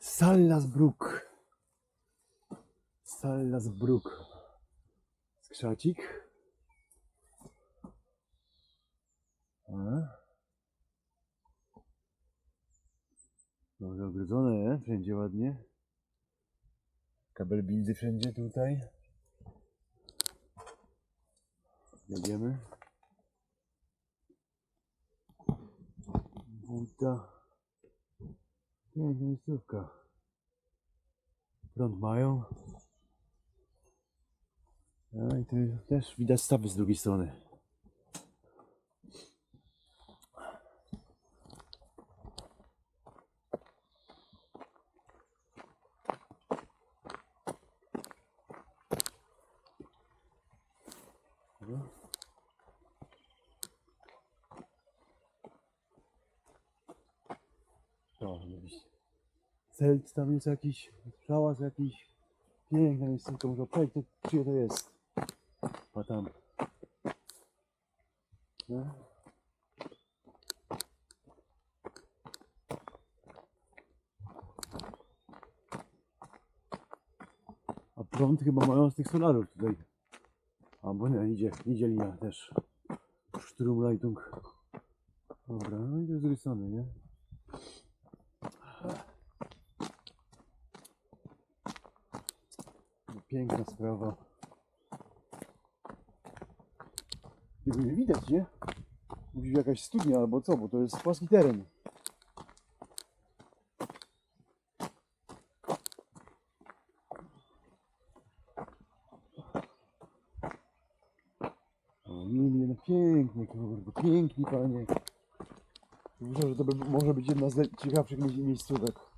Sallasbrook. Sallasbrook. Skrzacik. Dobrze ogrodzone, nie? Wszędzie ładnie. Kabel bildy wszędzie tutaj. Jedziemy. Buta. Piękna miejscówka. Prąd mają. A i tu też widać stawy z drugiej strony. No. To, celt tam jest jakiś, szałas jakiś. Piękna miejscówka, można przejść, to czyje to jest. A tam. No. A prąd chyba mają z tych solarów tutaj. Albo nie, idzie, idzie linia też. Stromleitung. Dobra, no i z drugiej strony, nie? No, Piękna sprawa. Tego nie widać, nie? Musi jakaś studnia albo co, bo to jest płaski teren. O, Lilie, no pięknie, kurde, piękni panie. Myślę, że to by, może być jedna z ciekawszych mie- miejscówek.